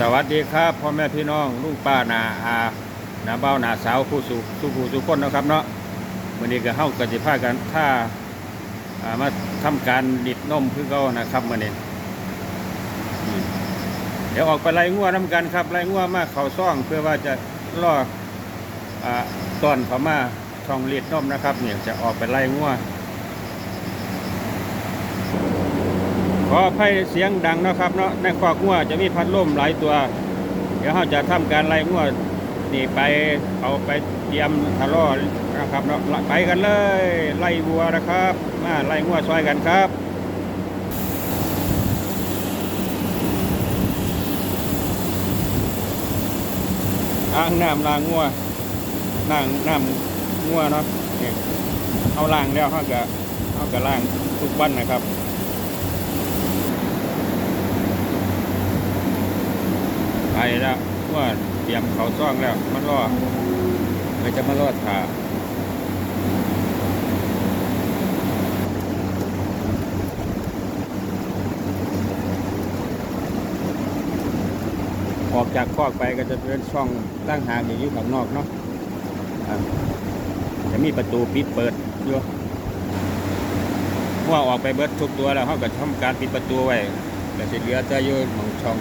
สวัสดีครับพ่อแม่พี่น้องลุงป้านาอานาเบ้านาสาวผู้สูสุผู้สุคนนะครับเนาะวันนี้ก็เข้ากันสิพากันถ้าามาทำการดิดนมคือเขานะครับวันนี้อืมเดี๋ยวออกไปไล่งัวน้ำกันครับไล่งัวมาเขาซ่องเพื่อว่าจะล่ออ่าต้อนเขามาช่องรียดนมนะครับเนี่ยจะออกไปไล่งัว ออภัยเสียงดังนะครับเนาะในคอกงัวจะมีพัดลมหลายตัว เดี๋ยวเราจะทำการไล่งัวนี่ไปเอาไปเตรียมทะเลาะนะครับเนาะไปกันเลย ไล่วัวนะครับ มาไล่งัวซอยกันครับอ่างน้ำล้างงัวล้างน้ำงัวเนาะเอาล้างแล้วเขาก็เขาก็ล้างทุกวันนะครับ ไปแล้วว่าเตรียมเขาซ่องแล้วมันรอเลยจะมารอดถ่าออกจากคอกไปก็จะเป็นช่องตั้งหางอย่างอยู่ข้างนอกเนาะจะมีประตูปิดเปิดอยู่ว่าออกไปเบิดทุกตัวแล้วเขาก็ทำการปิดประตูไว้แต่สิเหลือแต่อยู่หมองช่อง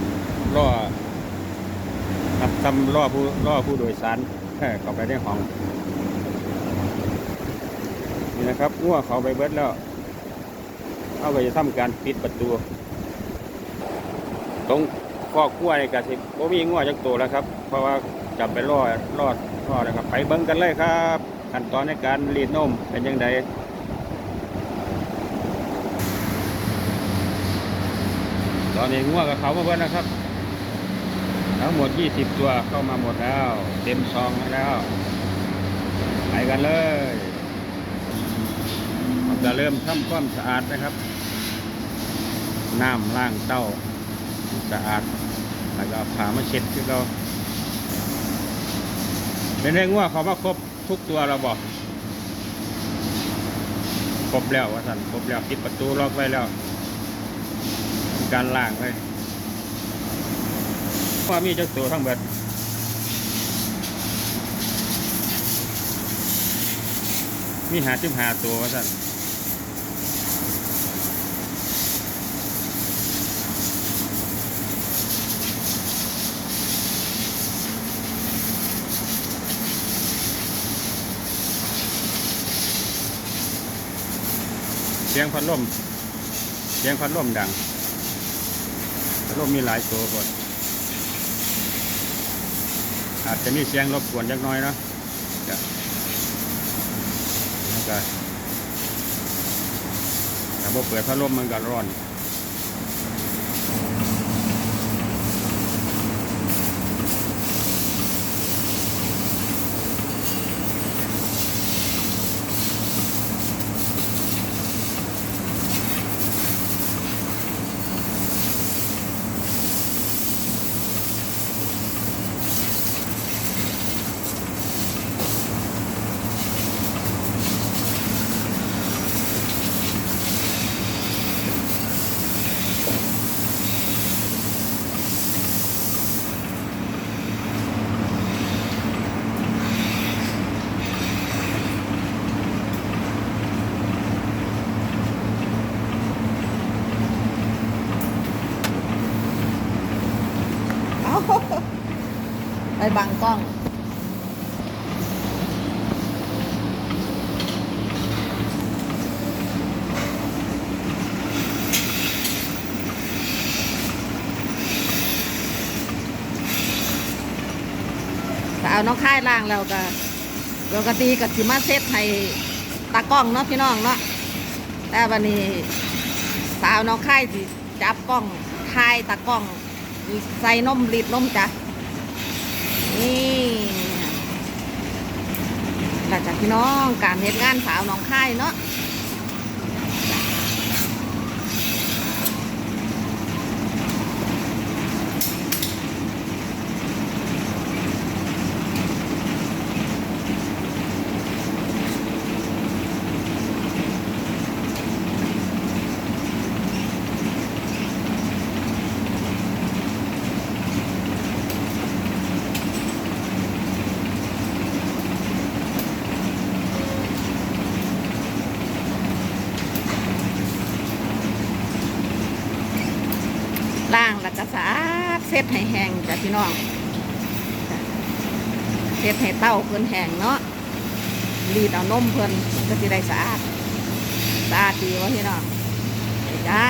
ล่อ ครับทำล่อผู้ล่อผู้โดยสารเข้าไปในห้อง นี่นะครับงัวเขาไปเบิดแล้วเขาก็จะทำการปิดประตู ตรงคอกงัวในกาสิบมีงัวจักตัวแล้วครับ เพราะว่าจับไปล่อล่อล่อนะครับ ไปเบิ้งกันเลยครับขั้นตอนในการรีดนมเป็นยังไงตอนนี้งัวกับเขามาเบิ้นะครับ ทั้งหมด 20 ตัวเข้ามาหมดแล้ว เต็มซองแล้วไปกันเลยเราจะเริ่มทำความสะอาดนะครับน้ำล้างเต้าสะอาดแล้วก็ผ้ามาเช็ดที่เราเป็นเรื่องว่าเขามาครบทุกตัวเราบอกครบแล้วว่าสันครบแล้วปิดประตูล็อกไว้แล้ว การล้างเล ว่ามีเจ้าตัวทั้งเบิดมีหาจิ้มหาตัวว่าสั่นเสียงพัดลม เสียงพัดลมดัง พัดลมมีหลายตัวกด อาจจะมีเสียงรบกวนจักน้อยเนาะจ้ะแล้วก็ถ้าบ่เปิดพัดลมมันก็ร้อน เอาไป บังกล้องสาวน้องค่ายล่างแล้วก็ปกติกับสิมาเซตให้ตากล้องเนาะพี่น้องเนาะแต่วันนี้สาวน้องค่ายสิจับกล้องถ่ายตากล้องใส่นมรีดนมจ้ะ นี่หลังจากพี่น้องการเหตุงานสาวน้องค่ายเนาะ เซ็ตให้แห้งจ้ะพี่น้องเซ็ตให้เต้าเพิ่นแห้งเนาะรีดเอานมเพิ่นก็สิได้สะอาดสะอาดดีวะพี่น้องจ้า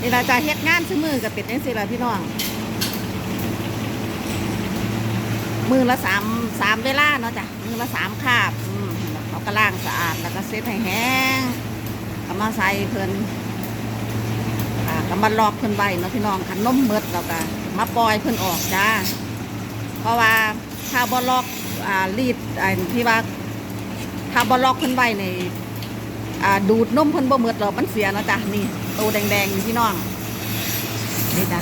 นี่เราจะเฮ็ดงานซื้อมือกับเป็ดนี่สิละพี่น้อง มือละสามสามเวลาเนาะจ้ะมือละสามคาบเขาก็ล้างสะอาดแล้วก็เซ็ตให้แห้งก็มาใส่เพิ่น ก็มาลอกเพิ่นไว้เนาะพี่น้องคันนมเมดแล้วก็มาปล่อยเพิ่นออกจ้า เพราะว่าถ้าบ่ลอกอ่ารีดอันที่ว่าถ้าบ่ลอกเพิ่นไว้ในอ่าดูดนมเพิ่นบ่เมดแล้วมันเสียเนาะจ้ะนี่โตแดงๆพี่น้องนี่จ้ะ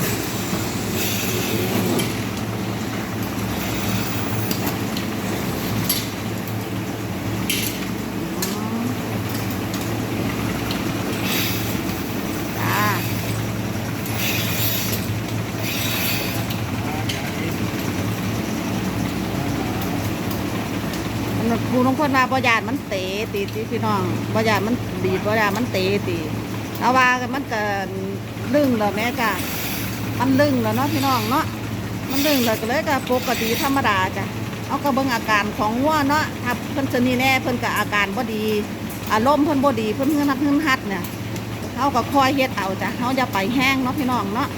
จ้ามัน ครูน้องคนว่าบ่ยานมันเตะตีตีพี่น้องบ่ยานมันดีดบ่ยานมันเตะตีเอาว่ามันก็ลึงแล้วแม่จ้ะมันลึงแล้วเนาะพี่น้องเนาะมันลึงแล้วก็เลยก็ปกติธรรมดาจ้ะเอาก็เบิ่งอาการของวัวเนาะถ้าเพิ่นจะนี่แน่เพิ่นก็อาการบ่ดีอารมณ์เพิ่นบ่ดีเพิ่นเฮึ่นฮัดฮึ่นฮัดเนี่ยเขาก็คอยเฮ็ดเอาจ้ะเขาจะไปแห้งเนาะพี่น้องเนาะ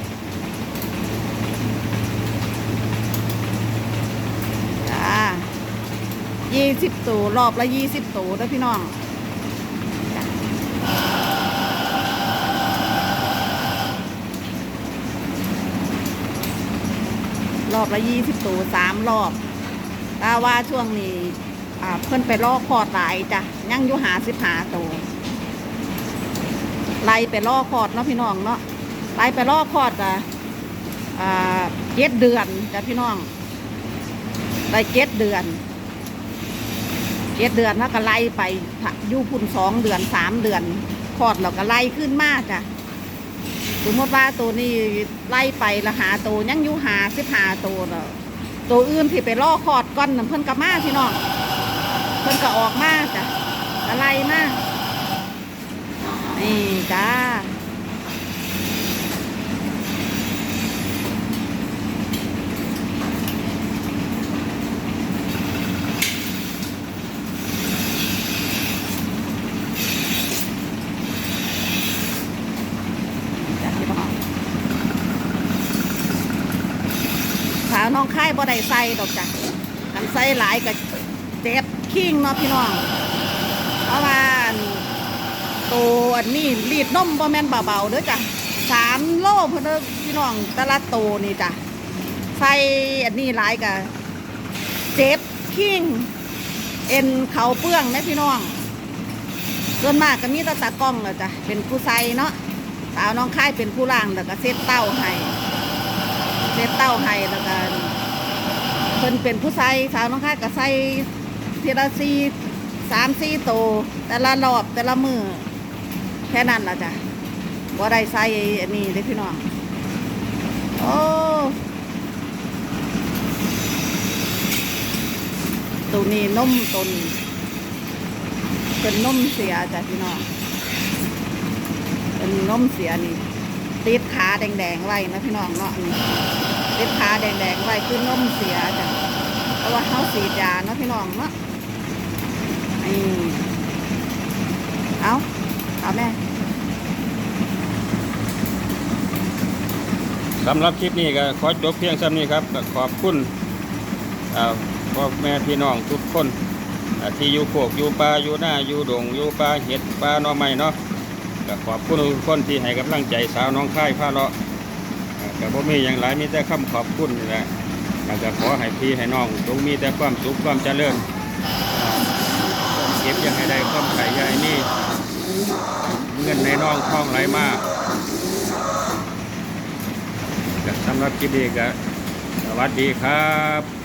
จ้า ยี่สิบตัวรอบละยี่สิบตัวเด้อพี่น้องรอบละยี่สิบตัวสามรอบแต่ว่าช่วงนี้เพิ่นไปลอกคอดหลายจ้ะยั่งอยู่หาสิบหาตัวไล่ไปล่อคอดเนาะพี่น้องเนาะไล่ไปล่อคอดอะเจ็ดเดือนจ้ะพี่น้องไล่เจ็ดเดือน เจ็ดเดือนแล้วก็ไล่ไปอยู่พุ่นสองเดือนสามเดือนคลอดเราก็ไล่ขึ้นมากจ้ะสมมติว่าตัวนี้ไล่ไปละหาตัวยังอยู่หาสิบหาตัวเนาะตัวอื่นที่ไปล่อคอดก้อนน่ะเพิ่นก็มาพี่น้องเพิ่นก็ออกมาจ้ะก็ไล่มานี่จ้า จ้ะพี่น้องสาว น้องค่ายบ่ได้ใส่ดอกจ้ะกันใส่หลายกับเจ็บขิงเนาะพี่น้อง เพราะว่าตัวอันนี้รีดนมบ่แม่นเบาๆเด้อจ้ะสามโลเพิ่นเด้อพี่น้องแต่ละโตวนี่จ้ะใส่อันนี้หลายกับเจ็บขิงเอ็นเขาเปื้องนะพี่น้องส่วนมากก็มีตาตากล้องแหละจ้ะเป็นผู้ใส่เนาะสาวน้องค่ายเป็นผู้ล่างแล้วก็เซตเต้าให้ เซตเต้าให้แล้วก็เพิ่นเป็นผู้ใส่สาวน้องค่ายก็ใส่ทีละซีสามสี่โต แต่ละรอบแต่ละมือแค่นั้นละจ้ะว่าได้ใส่อันนี้เลยพี่น้องโอ้ตัวนี้นมตนเป็นนมเสียจ้ะพี่น้องเป็นนมเสียนี่ ติดขาแดงๆไว้นะพี่น้องเนาะนี่ติดขาแดงๆไว้คือนมเสียจ้ะเพราะว่าเขาสีดยาเนาะพี่น้องเนาะนี่เอาเอาแม่สำหรับคลิปนี้ก็ขอจบเพียงซ้ำนี้ครับขอบคุณอ่าพ่อแม่พี่น้องทุกคนที่อยู่โคกอยู่ป่าอยู่หน้าอยู่ดงอยู่ป่าเห็ดป่าหน่อไม้เนาะ ก็ขอบคุณทุกคนที่ให้กำลังใจสาวน้องค่ายผ้าเลาะอ่าก็บ่มีอย่างไรมีแต่คำขอบคุณนี่แหละแล้วก็ขอให้พี่ให้น้องจงมีแต่ความสุขความเจริญความเก็บยังให้ได้ความไข่ใหญ่นี่เงินในน้องทองไหลมากสำหรับคลิปนี้ก็สวัสดีครับ